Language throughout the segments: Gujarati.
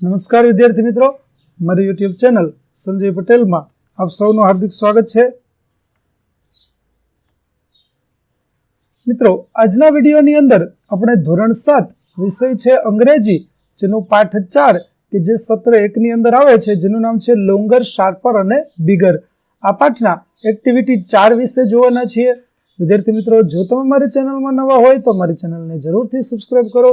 નમસ્કાર વિદ્યાર્થી મિત્રો. મારી યુટ્યુબ ચેનલ સંજય પટેલમાં આપ સૌનું હાર્દિક સ્વાગત છે. મિત્રો, આજના વિડીયોની અંદર આપણે ધોરણ સાત વિષય છે અંગ્રેજી, જેનું પાઠ ચાર કે જે સત્ર એકની અંદર આવે છે, જેનું નામ છે લોંગર, શાર્પર અને બિગર. આ પાઠના એક્ટિવિટી ચાર વિશે જોવાના છીએ. વિદ્યાર્થી મિત્રો, જો તમે મારી ચેનલમાં નવા હોય તો મારી ચેનલને જરૂરથી સબસ્ક્રાઈબ કરો.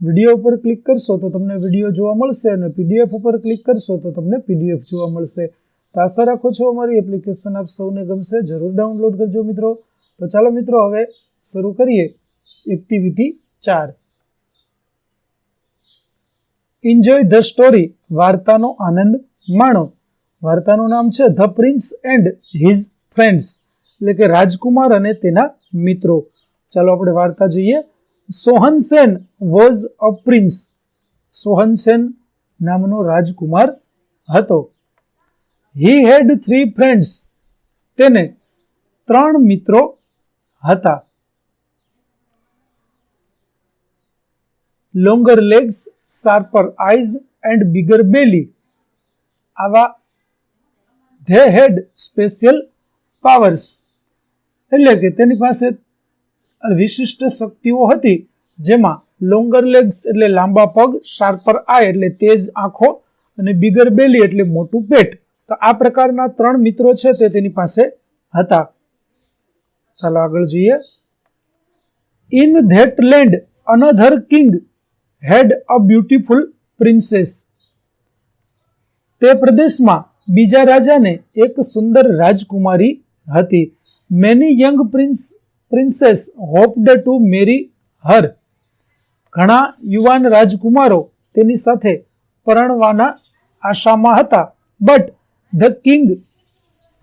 વીડિયો ઉપર ક્લિક કરશો તો તમને વીડિયો જોવા મળશે અને પીડીએફ ઉપર ક્લિક કરશો તો તમને પીડીએફ જોવા મળશે. તો આશા રાખો છો અમારી એપ્લિકેશન આપ સૌને ગમશે, જરૂર ડાઉનલોડ કરજો મિત્રો. તો ચાલો મિત્રો હવે શરૂ કરીએ. એક્ટિવિટી ચાર. એન્જોય ધ સ્ટોરી વાર્તાનો આનંદ માણો. વાર્તાનું નામ છે the prince and his friends એટલે કે રાજકુમાર અને તેના મિત્રો. ચાલો આપણે વાર્તા જોઈએ. Sohan Sen was a prince. Sohan Sen નામનો રાજકુમાર હતો. He had three friends. તેને ત્રણ મિત્રો હતા. Longer legs, sharper eyes and bigger belly. આવા ધે હેડ સ્પેશિયલ પાવર્સ. એટલે કે તેની પાસે વિશિષ્ટ શક્તિઓ હતી, જેમાં લોંગર લેગ્સ એટલે લાંબા પગ શાર્પર આય એટલે તેજ આંખો અને બિગર બેલી એટલે મોટું પેટ. તો આ પ્રકારના ત્રણ મિત્રો છે તે તેની પાસે હતા. ચાલો આગળ જોઈએ. In that land another king had a beautiful princess તે પ્રદેશમાં બીજા રાજાને એક સુંદર રાજકુમારી હતી. Many young prince princess hoped to marry her. ઘણા યુવાન રાજકુમારો તેની સાથે પરણવાના આશામાં હતા. But the king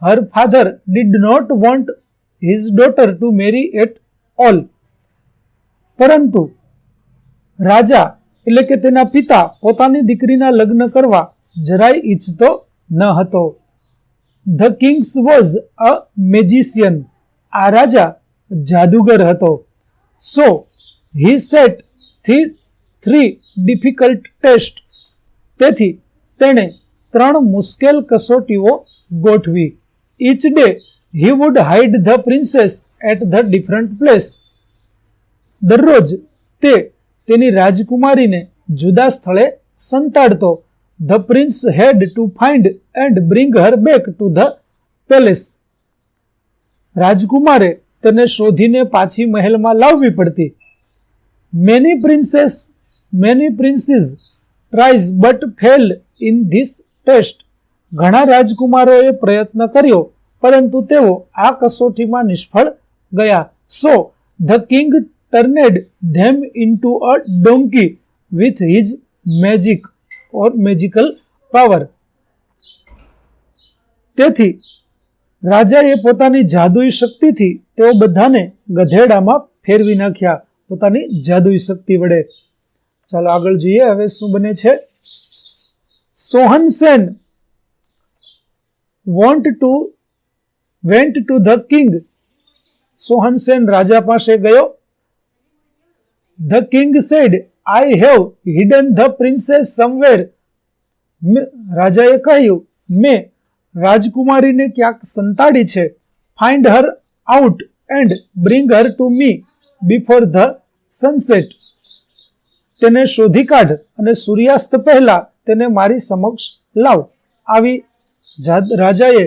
her father did not want his daughter to marry at all પરંતુ રાજા, એટલે કે તેના પિતા, પોતાની દીકરીના લગ્ન કરવા જરાય ઈચ્છતો ન હતો. The kings was a magician આ રાજા જાદુગર હતો. So he set three difficult test તેથી તેણે ત્રણ મુશ્કેલ કસોટીઓ ગોઠવી. Each day he would hide the princess at the different place દરરોજ તે તેની રાજકુમારીને જુદા સ્થળે સંતાડતો. The prince had to find and bring her back to the palace રાજકુમારે તેને શોધીને પાછી મહેલમાં લાવવી પડતી. Many princess many princes tries but fail in this test ઘણા રાજકુમારોએ પ્રયત્ન કર્યો, પરંતુ તેઓ આ કસોટીમાં નિષ્ફળ ગયા. So the king turned them into a donkey with his magic or magical power તેથી રાજાએ પોતાની જાદુઈ શક્તિથી તેઓ બધાને ગધેડામાં ફેરવી નાખ્યા. પોતાની જાદુઈ શક્તિ વડે. ચાલો આગળ જોઈએ. હવે શું બને છે? Sohansen want to went to the king Sohansen રાજા પાસે ગયો. The king said I have hidden the princess somewhere રાજાએ કહ્યું, મેં રાજકુમારીને ક્યાંક સંતાડી છે. Find her out and bring her to me before the sunset તેને શોધી કાઢ અને સૂર્યાસ્ત પહેલા તેને મારી સમક્ષ લાવ. આવી રાજાએ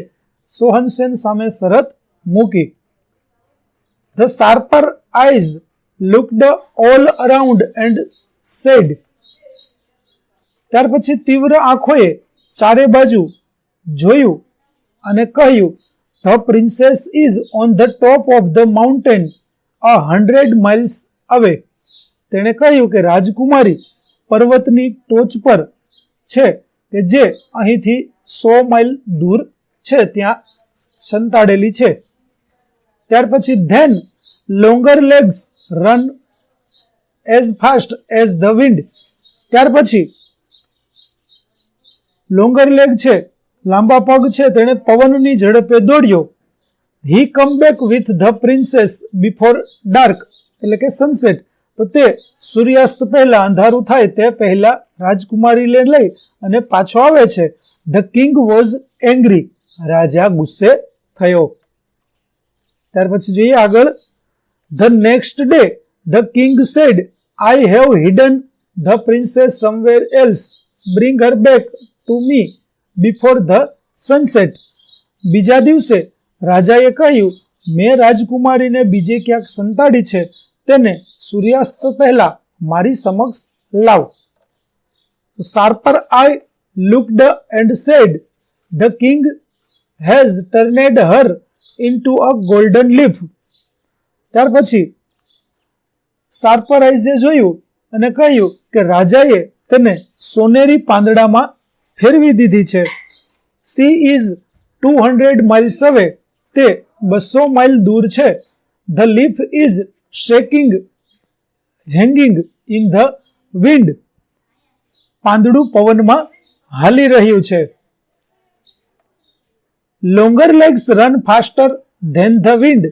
સોહનસેન સામે શરત મૂકી. The sharper eyes looked all around and said ત્યાર પછી તીવ્ર આંખોએ ચારે બાજુ જોયું અને કહ્યું the princess is on the top of the mountain a hundred miles away તેણે કહ્યું કે રાજકુમારી પર્વતની ટોચ પર છે કે જે અહીંથી સો માઇલ દૂર છે, ત્યાં સંતાડેલી છે. ત્યાર પછી then longer legs run as fast as the wind ત્યાર પછી લોંગર લેગ છે લાંબા પગ છે, તેણે પવનની ઝડપે દોડ્યો. He come back with the princess before dark એટલે કે સનસેટ તો તે સૂર્યાસ્ત પહેલા અંધારું થાય તે પહેલા રાજકુમારીને લઈ અને પાછો આવે છે. ધ કિંગ વોઝ એંગ્રી રાજા ગુસ્સે થયો. ત્યાર પછી જોઈએ આગળ. The next day the king said I have hidden the princess somewhere else bring her back to me before the sunset બીજા દિવસે રાજાએ કહ્યું, મેં રાજકુમારીને બીજે ક્યાંક સંતાડી છે. તેને સૂર્યાસ્ત પહેલા મારી સમક્ષ લાવ. Sharper eye looked and said the king has turned her into a golden leaf ત્યાર પછી શાર્પર આઈઝે જોયું અને કહ્યું કે રાજાએ તેને સોનેરી પાંદડામાં ફેરવી દીધી છે. She is two hundred miles away તે બસો માઇલ દૂર છે. The leaf is shaking, hanging in the wind. પાંદડું પવનમાં હાલી રહ્યું છે. Longer legs run faster than the wind.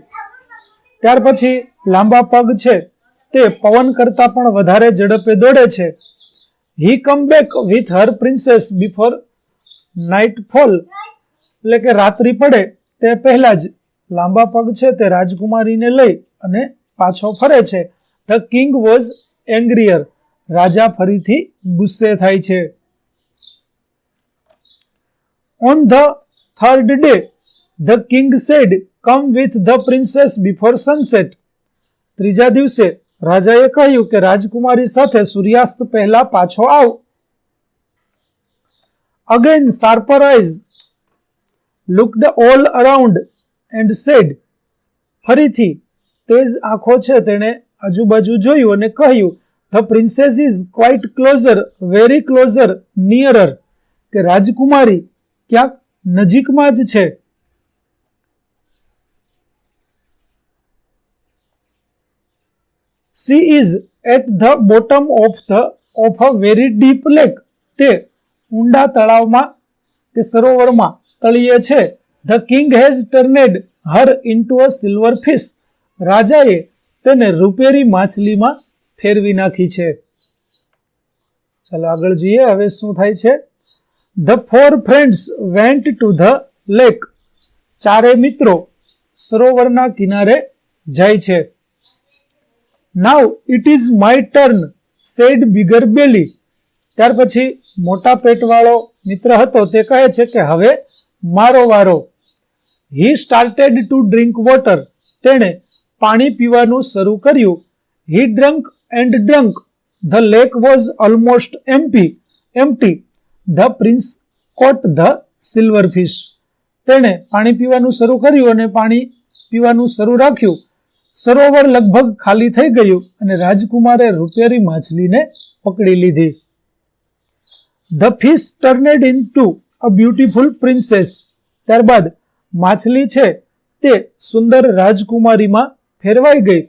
ત્યાર પછી લાંબા પગ છે. તે પવન કરતા પણ વધારે ઝડપે દોડે છે. He come back with her princess before nightfall એટલે કે રાત્રિ પડે તે પહેલા જ લાંબા પગ છે તે રાજકુમારીને લઈ અને પાછો ફરે છે. ધ કિંગ વોઝ એંગ્રીયર રાજા ફરીથી ગુસ્સે થાય છે. On the third day the king said come with the princess before sunset ત્રીજા દિવસે રાજાએ કહ્યું કે રાજકુમારી સાથે સૂર્યાસ્ત પહેલા પાછો આવ. Again sharper eyes looked all around and said ફરીથી તેજ આંખો છે તેણે આજુબાજુ જોયું અને કહ્યું the princess is quite closer very closer nearer કે રાજકુમારી ક્યાંક નજીકમાં જ છે. She is at the bottom of the of a very deep lake તે ઊંડા તળાવમાં, કે સરોવરમાં તળિયે છે. The king has turned her into a silver fish રાજાએ તેને રૂપેરી માછલીમાં ફેરવી નાખી છે. ચાલો આગળ જઈએ. હવે શું થાય છે? The four friends went to the lake ચારે મિત્રો સરોવરના કિનારે જાય છે. Now it is my turn said bigger belly ત્યાર પછી મોટા પેટવાળો મિત્ર હતો, તે કહે છે કે હવે મારો વારો. He started to drink water તેણે પાણી પીવાનું શરૂ કર્યું. He drunk and drunk the lake was almost empty empty the prince caught the silver fish તેણે પાણી પીવાનું શરૂ કર્યું અને પાણી પીવાનું શરૂ રાખ્યું. સરોવર લગભગ ખાલી થઈ ગયું અને રાજકુમારે રૂપેરી માછલીને પકડી લીધી. The fish turned in to a beautiful princess ત્યારબાદ માછલી છે તે સુંદર રાજકુમારીમાં ફેરવાઈ ગઈ.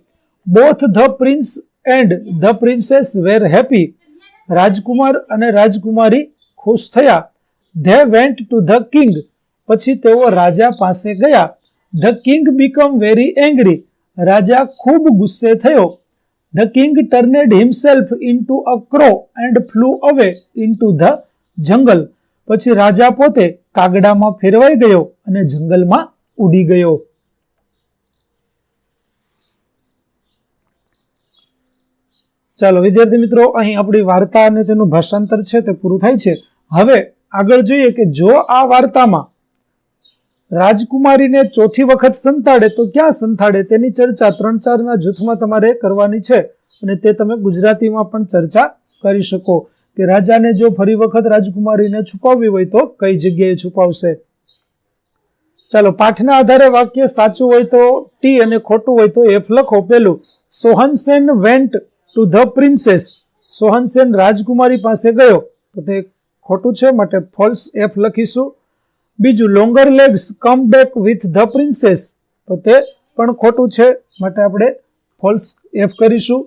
Both the prince and the princess were happy રાજકુમાર અને રાજકુમારી ખુશ થયા. They went to the king પછી તેઓ રાજા પાસે ગયા. The king become very angry રાજા ખૂબ ગુસ્સે થયો. The king turned himself into a crow and flew away into the jungle પછી રાજા પોતે કાગડામાં ફેરવાઈ ગયો અને જંગલમાં ઉડી ગયો. ચાલો, વિદ્યાર્થી મિત્રો, અહીં આપણી વાર્તા અને તેનું ભાષાંતર છે તે પૂરું થાય છે. હવે આગળ જોઈએ કે જો આ વાર્તામાં રાજકુમારીને ચોથી વખત સંતાડે તો ક્યાં સંતાડે? તેની ચર્ચા ત્રણ ચારના જૂથમાં તમારે કરવાની છે અને તે તમે ગુજરાતીમાં પણ ચર્ચા કરી શકો. કે રાજાને જો ફરી વખત રાજકુમારીને છુપાવવી હોય તો કઈ જગ્યાએ છુપાવશે? ચાલો, પાઠના આધારે વાક્ય સાચું હોય તો ટી અને ખોટું હોય તો એફ લખો પેલું. Sohansen went to the princess. Sohansen રાજકુમારી પાસે ગયો. તો તે ખોટું છે, માટે ફોલ્સ એફ લખીશું. બીજું longer legs come back with the princess તો તે પણ ખોટું છે. માટે આપણે ફોલ્સ એફ કરીશું.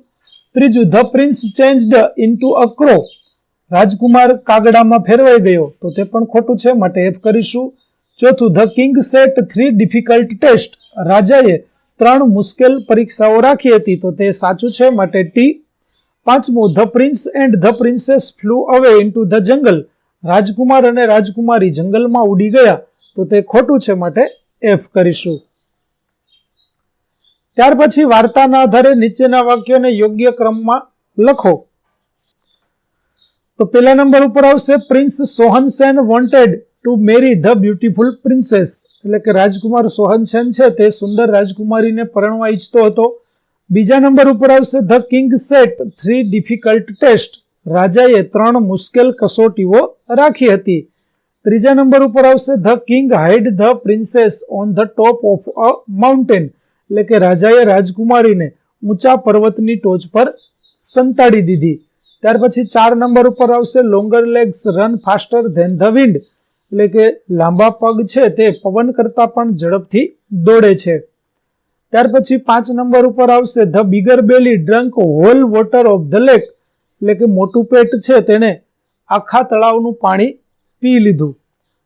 ત્રીજું the prince changed into a crow રાજકુમાર કાગડામાં ફેરવાઈ ગયો. તો તે પણ ખોટું છે. માટે એફ કરીશું. ચોથું the king set three difficult test રાજાએ ત્રણ મુશ્કેલ પરીક્ષાઓ રાખી હતી. તો તે સાચું છે. માટે ટી પાંચમું the prince and the princess flew away into the jungle રાજકુમાર અને રાજકુમારી જંગલમાં ઉડી ગયા તો તે ખોટું છે માટે એફ કરીશું. ત્યાર પછી વાર્તાના આધારે નીચેના વાક્યોને યોગ્ય ક્રમમાં લખો. તો પેલા નંબર ઉપર આવશે prince Sohansen wanted to marry the beautiful princess એટલે કે રાજકુમાર સોહનસેન છે, તે સુંદર રાજકુમારીને પરણવા ઈચ્છતો હતો. બીજા નંબર ઉપર આવશે the king set three difficult test રાજાએ ત્રણ મુશ્કેલ કસોટીઓ રાખી હતી. ત્રીજા નંબર ઉપર આવશે the king hide the princess on the top of a mountain. એટલે કે રાજાએ રાજકુમારીને ઊંચા પર્વતની ટોચ પર સંતાડી દીધી. ત્યાર પછી ચાર નંબર ઉપર આવશે longer legs run faster than the wind એટલે કે લાંબા પગ છે તે પવન કરતાં પણ ઝડપથી દોડે છે. ત્યાર પછી પાંચ નંબર ઉપર આવશે the bigger belly drunk whole water of the lake એટલે કે મોટું પેટ છે તેણે આખા તળાવનું પાણી પી લીધું.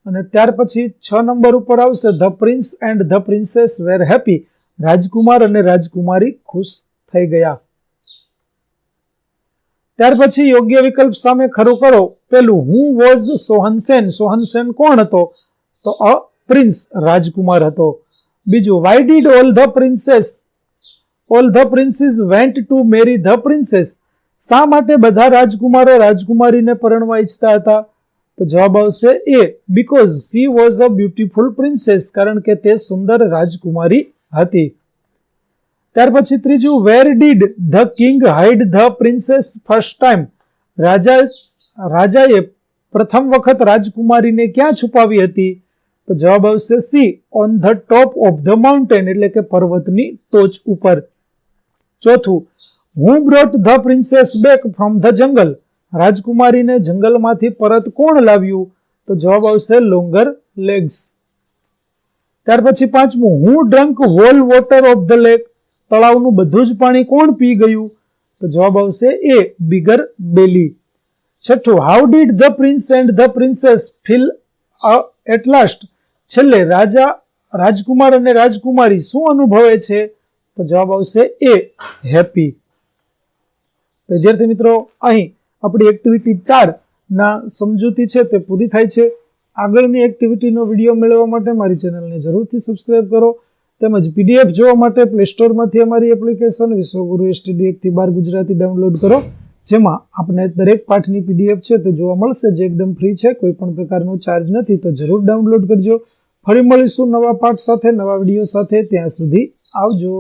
અને ત્યાર પછી છ નંબર ઉપર આવશે, the prince and the princess were happy. રાજકુમાર અને રાજકુમારી ખુશ થઈ ગયા. ત્યાર પછી યોગ્ય વિકલ્પ સામે ખરું કરો. પેલું, હું વોઝ સોહનસેન સોહનસેન કોણ હતો? તો અ, પ્રિન્સ રાજકુમાર હતો. બીજું why did all the princess all the princes went to marry the princess શા માટે બધા રાજકુમારો રાજકુમારીને પરણવા ઈચ્છતા હતા? તો જવાબ આવશે એ because she was a beautiful princess કારણ કે તે સુંદર રાજકુમારી હતી. ત્યાર પછી ત્રીજું where did the king hide the princess first time રાજા, રાજાએ પ્રથમ વખત રાજકુમારીને ક્યાં છુપાવી હતી? તો જવાબ આવશે she on the top of the mountain એટલે કે પર્વતની ટોચ ઉપર. ચોથું who brought the princess back from the jungle. રાજકુમારીને જંગલમાંથી પરત કોણ લાવ્યું? તો જવાબ આવશે લોંગર લેગ્સ. ત્યાર પછી પાંચમું, હું drunk whole water of the lake. તળાવનું બધું જ પાણી કોણ પી ગયું? તો જવાબ આવશે એ, બિગર બેલી. છઠ્ઠું, how did the prince and the princess feel at last? છેલ્લે, રાજા, રાજકુમાર અને રાજકુમારી શું અનુભવે છે? તો જવાબ આવશે એ, હેપી. તો વિદ્યાર્થી મિત્રો, અહીં આપણી એક્ટિવિટી ચાર ના સમજૂતી છે તે પૂરી થાય છે. આગળની એક્ટિવિટીનો વીડિયો મેળવવા માટે મારી ચેનલને જરૂરથી સબસ્ક્રાઇબ કરો. તેમજ પીડીએફ જોવા માટે પ્લે સ્ટોરમાંથી અમારી એપ્લિકેશન વિશ્વગુરુ એસટીડી એકથી બાર ગુજરાતી ડાઉનલોડ કરો. જેમાં આપણે દરેક પાઠની પીડીએફ છે તે જોવા મળશે. જે એકદમ ફ્રી છે, કોઈ પણ પ્રકારનો ચાર્જ નથી, તો જરૂર ડાઉનલોડ કરજો. ફરી મળીશું નવા પાઠ સાથે, નવા વીડિયો સાથે. ત્યાં સુધી આવજો.